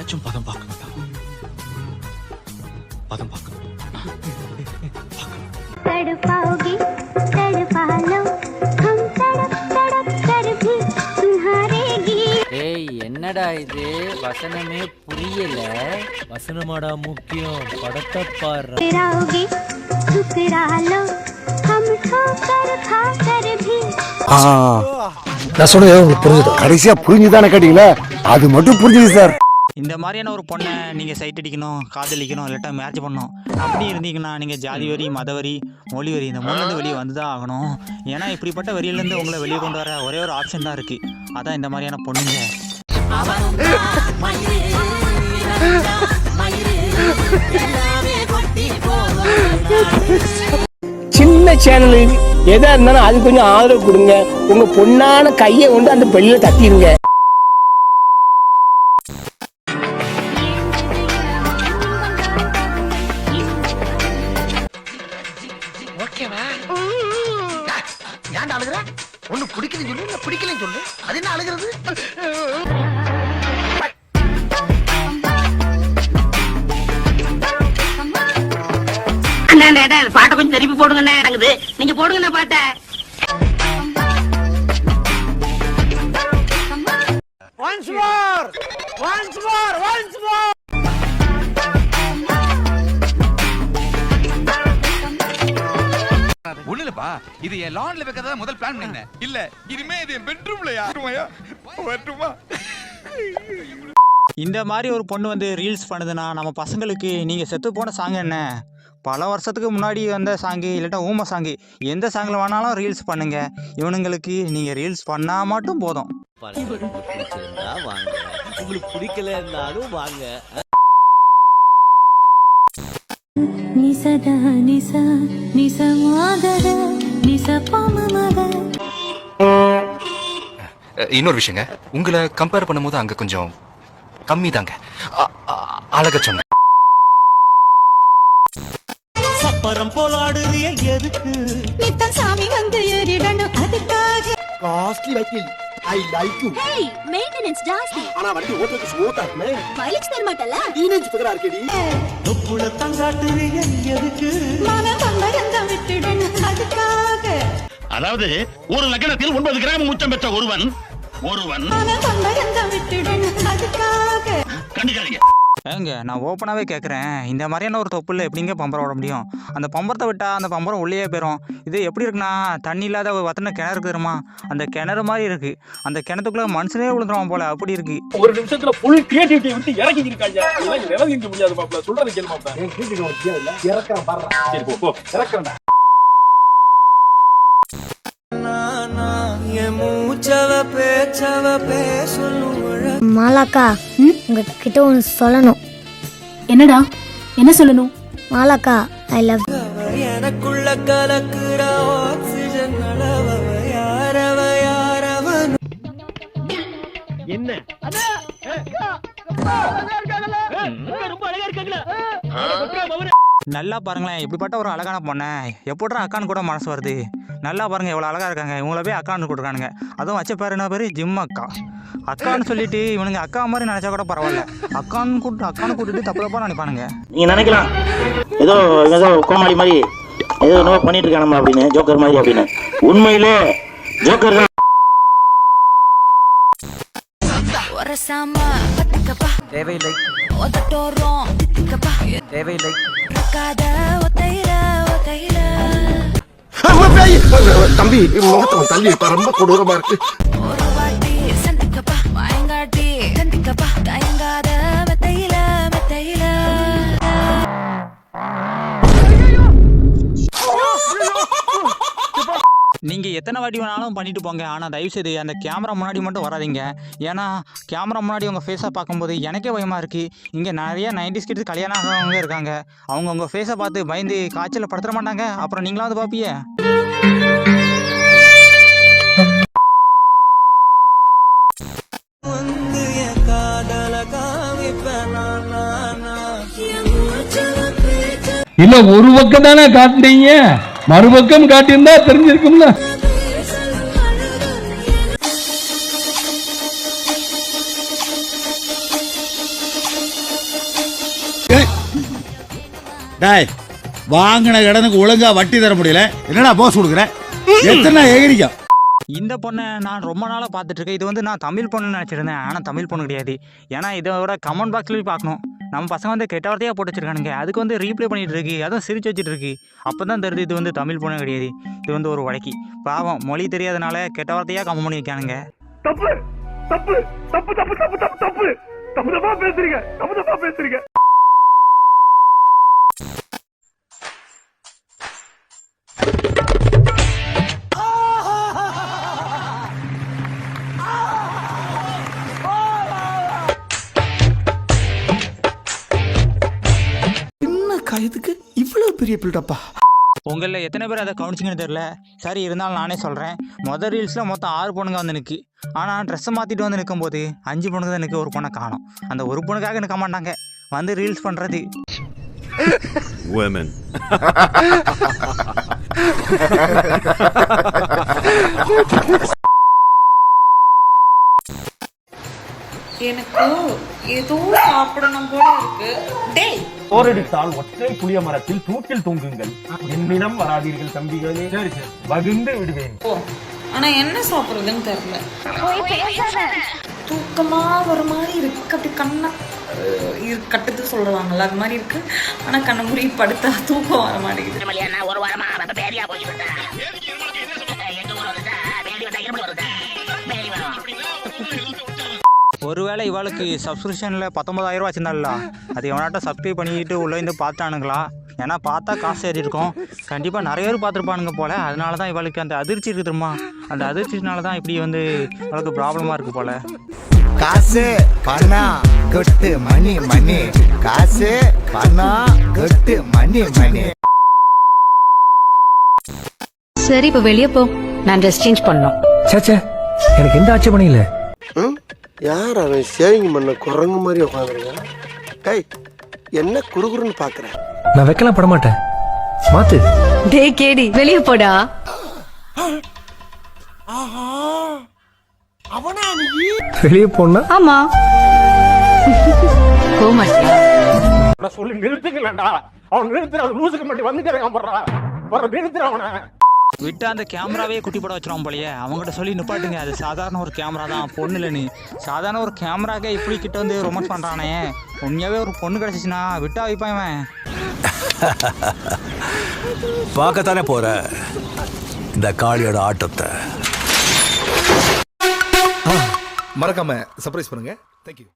எப்படியாச்சும் பதம் பார்க்கணும்டா பதம் பார்க்கணும் तड़पाओगे तड़पा लो हम तड़प तड़प कर भी तुम्हारे गीत ஏய் என்னடா இது வசனமே புரியல வசனமாடா முக்கியம் படத்தை பாரு ठुकराओगे ठुकरा लो हम ठोकर खा कर भी நான் சொன்னது உங்களுக்கு புரிஞ்சுது கடைசியா புரிஞ்சுதானே கேட்டீங்களா அது மட்டும் புரிஞ்சுது சார் இந்த மாதிரியான ஒரு பொண்ணை நீங்கள் சைட் அடிக்கணும் காதலிக்கணும் இல்லாட்டா மேட்ச் பண்ணணும். அப்படி இருந்தீங்கன்னா நீங்கள் ஜாதி வரி மத வரி மொழி வரி இந்த மூணுலேருந்து வெளியே வந்து தான் ஆகணும். ஏன்னா இப்படிப்பட்ட வரியிலேருந்து உங்களை வெளியே கொண்டு வர ஒரே ஒரு ஆப்ஷன் தான் இருக்குது அதான் இந்த மாதிரியான பொண்ணுங்க. சின்ன சேனலு எதா இருந்தாலும் அது கொஞ்சம் ஆதரவு கொடுங்க. உங்க பொண்ணான கையை கொண்டு அந்த பெல்ல தட்டிடுங்க ஒண்ணு பிடிக்கலன்னு சொல்லு இல்ல பிடிக்கலன்னு சொல்லு. அது என்ன அழுகிறது? பாட்டை கொஞ்சம் திருப்பி போடுங்கண்ணே இறங்குது. நீங்க போடுங்கண்ணே பாட்டை. இது என் லான்ல வைக்கிறதா முதல் பிளான் பண்ணிருந்தேன் இல்ல இனிமே இது என் பெட்ரூம்ல யாருமாயா வரட்டுமா இந்த மாதிரி ஒரு பொண்ணு வந்து ரீல்ஸ் பண்ணுதுன்னா நம்ம பசங்களுக்கு நீங்கள் செத்து போன சாங் என்ன? பல வருஷத்துக்கு முன்னாடி வந்த சாங்கு இல்லாட்டா ஊம சாங்கு எந்த சாங்கில் வேணாலும் ரீல்ஸ் பண்ணுங்க. இவனுங்களுக்கு நீங்கள் ரீல்ஸ் பண்ணால் மட்டும் போதும். உங்களுக்கு பிடிக்கலன்னாலும் வாங்க. நிசத நிச நிசமாகத நிசபமமக இன்னொரு விஷயங்க. உங்களை கம்பேர் பண்ணும்போது அங்க கொஞ்சம் கம்மி தாங்க அழக சொன்னேன். சப்பரம் போலாடுறிய எதுக்கு? நித்தம் சாமி வந்து ஏறிடணும் அதுக்காக. காஸ்ட்லி வைக்கில். ஐ லைக் யூ மெயின்டெனன்ஸ் ஜாஸ்தி. ஆனா வண்டி ஓட்டுறதுக்கு ஸ்மூத்தா இருக்குமே மைலேஜ் தர மாட்டல டீனேஜ் ஃபிகரா இருக்கேடி. தொப்புள தங்காட்டுறிய எதுக்கு? மன பம்பரந்தம் அதுக்காக. அதாவது ஒரு லக்னத்தில் ஒன்பது கிராம் உச்சம் பெற்ற ஒருவன் ஒருவன் அதுக்காக. கண்டுக்காதீங்க. ஏங்க நான் ஓப்பனாகவே கேட்குறேன் இந்த மாதிரியான ஒரு தொப்புல எப்படிங்க பம்பரம் விட முடியும்? அந்த பம்பரத்தை விட்டால் அந்த பம்பரம் உள்ளே போயிடும் இது எப்படி இருக்குன்னா தண்ணி இல்லாத ஒரு வத்தின கிணறு இருக்கு தெரியுமா? அந்த கிணறு மாதிரி இருக்குது அந்த கிணத்துக்குள்ளே மனுஷனே விழுந்துருவான் போல அப்படி இருக்குது ஒரு நிமிஷத்துல ஃபுல் கிரியேட்டிவிட்டி விட்டு இறக்கி இருக்காங்க. இதெல்லாம் நிலவிக்க முடியாது மாப்ள சொல்றது கேளு மாப்ள இறக்குறேன் பாடுறேன். சரி போ போ. இறக்குறேன்டா மாலாக்கா உங்ககிட்ட ஒன்று சொல்லணும் என்னடா என்ன சொல்லணும் மாலாக்கா ஐ லவ் என்ன ரொம்ப அழகா இருக்காங்களா நல்லா பாருங்களேன் இப்படிப்பட்ட ஒரு அழகான பொண்ணை. எப்படிடா அக்கான்னு கூட மனசு வருது. நல்லா பாருங்க எவ்வளோ அழகாக இருக்காங்க. இவங்கள போய் அக்கான்னு கொடுக்குறானுங்க அதுவும் வச்ச பேர் என்ன பேர்? ஜிம் அக்கா. அக்கான்னு சொல்லிட்டு இவனுங்க அக்கா மாதிரி நினச்சா கூட பரவாயில்ல. அக்கான்னு கூப்பிட்டு அக்கான்னு கூட்டிட்டு தப்பு தப்பாக நினைப்பானுங்க. நீங்க நினைக்கலாம். ஏதோ ஏதோ கோமாளி மாதிரி ஏதோ என்னவோ பண்ணிட்டு இருக்கானமா அப்படின்னு ஜோக்கர் மாதிரி அப்படின்னு. உண்மையிலே ஜோக்கர் தான். தேவையில்லை. தேவையில்லை. தம்பி முகத்தம் தள்ளி இப்ப ரொம்ப கொடூரமா இருக்கு. வாட்டி வேணாலும் பண்ணிட்டு போங்க. ஆனால் தயவுசெய்து அந்த கேமரா முன்னாடி மட்டும் வராதீங்க. ஏன்னா கேமரா முன்னாடி உங்கள் ஃபேஸை பார்க்கும்போது எனக்கே பயமாக இருக்குது இங்கே நிறைய நைன்டிஸ் கிட்ஸ் கல்யாணம் ஆகிறவங்க இருக்காங்க. அவங்க உங்கள் ஃபேஸை பார்த்து பயந்து காய்ச்சலில் படுத்துட மாட்டாங்க. அப்புறம் நீங்களாம் வந்து பார்ப்பீங்க இல்ல ஒரு பக்கம் தானே காட்டுனீங்க. மறுபக்கம் காட்டியிருந்தா தெரிஞ்சிருக்கும்ல. டேய் வாங்கின கடனுக்கு ஒழுங்கா வட்டி தர முடியல என்னடா போஸ் கொடுக்குற எத்தனை எகிரிக்கா இந்த பொண்ணை நான் ரொம்ப நாளாக பார்த்துட்டு இருக்கேன் இது வந்து நான் தமிழ் பொண்ணுன்னு நினச்சிருந்தேன் ஆனால் தமிழ் பொண்ணு கிடையாது ஏன்னா இதோட கமெண்ட் பாக்ஸ்லேயும் பார்க்கணும் நம்ம பசங்க வந்து கெட்ட வார்த்தையாக போட்டு வச்சிருக்கானுங்க அதுக்கு வந்து ரீப்ளே பண்ணிட்டு இருக்கு அதுவும் சிரிச்சு வச்சுட்டு இருக்கு அப்போ தான் தெரியுது இது வந்து தமிழ் பொண்ணு கிடையாது இது வந்து ஒரு வழக்கி பாவம் மொழி தெரியாதனால கெட்ட வார்த்தையாக கமெண்ட் பண்ணி வைக்கானுங்க தப்பு தப்பு தப்பு தப்பு தப்பு தப்பு தப்பு தப்பு தப்பா பேசுறீங்க தப்பு தப்பா பேசுறீங்க என்ன கயத்துக்கு இவ்வளவு பெரிய பில்டப்பா உங்களில் எத்தனை பேர் அதை கவனிச்சிங்கன்னு தெரில சரி இருந்தாலும் நானே சொல்கிறேன் மொதல் ரீல்ஸில் மொத்தம் ஆறு பொண்ணுங்க வந்து நிற்கு ஆனால் ட்ரெஸ்ஸை மாற்றிட்டு வந்து நிற்கும்போது அஞ்சு பொண்ணுங்க தான் நிற்க ஒரு பொண்ணை காணும். அந்த ஒரு பொண்ணுக்காக நிற்க மாட்டாங்க. வந்து ரீல்ஸ் பண்ணுறது எனக்கு ஏதோ சாப்பிடணும் போல இருக்கு. டேய் போரடித்தால் ஒற்றை புளிய மரத்தில் தூக்கில் தொங்குங்கள். என்னிடம் வராதீர்கள் தம்பிகளே. வகுந்து விடுவேன். ஆனா என்ன சாப்பிடுறதுன்னு தெரியல. தூக்கமா ஒரு மாதிரி இருக்கு. அப்படி கண்ணை கட்டுது சொல்லுவாங்கல்ல அது மாதிரி இருக்கு. ஆனா கண்ணை மூடி படுத்தா தூக்கம் வர மாட்டேங்குது. ஒருவேளை இவளுக்கு சப்ஸ்கிரிப்ஷனில் பத்தொன்பதாயிரம் ரூபா வச்சிருந்தால அது எவனாட்ட சப்ஸ்கிரைப் பண்ணிட்டு உள்ளே இருந்து பார்த்தானுங்களா? ஏன்னா பார்த்தா காசு ஏறி இருக்கும். கண்டிப்பாக நிறைய பேர் பார்த்துருப்பானுங்க போல. அதனால தான் இவளுக்கு அந்த அதிர்ச்சி இருக்கு தெரியுமா? அந்த அதிர்ச்சினால தான் இப்படி வந்து இவளுக்கு ப்ராப்ளமாக இருக்குது போல. காசு பணம் கொட்டு மணி மணி. காசு பணம் கொட்டு மணி மணி. சரி இப்ப வெளியே போ. நான் ட்ரெஸ் சேஞ்ச் பண்ணோம் சேச்சே எனக்கு எந்த ஆட்சேபனையும் இல்லை. யார் அவன் சேவிங் பண்ண குரங்கு மாதிரி உட்காந்துருக்கான் டேய் என்ன குறுகுறுன்னு பாக்குற? நான் வைக்கலாம் பட மாட்டேன் மாத்து. டே கேடி வெளியே போடா. வெளியே போனா? ஆமா. கோமாட்டியா நான் சொல்லி நிறுத்துங்களேன்டா. அவன் நிறுத்துற லூசுக்கு மட்டும் வந்துட்டு போடுறா. வர நிறுத்துற அவனை. விட்டு அந்த கேமராவே குட்டி போட வச்சிருவான் போலயே. அவங்ககிட்ட சொல்லி நிப்பாட்டுங்க. அது சாதாரண ஒரு கேமரா தான். பொண்ணு இல்லைன்னு சாதாரண ஒரு கேமராக்கே இப்படி கிட்ட வந்து ரொமான்ஸ் பண்ணுறானே உண்மையாகவே ஒரு பொண்ணு கிடச்சிச்சுன்னா விட்டா வைப்பான் இவன். பார்க்கத்தானே போற? இந்த காளியோட ஆட்டத்தை. மறக்காம சர்ப்ரைஸ் பண்ணுங்க. தேங்க்யூ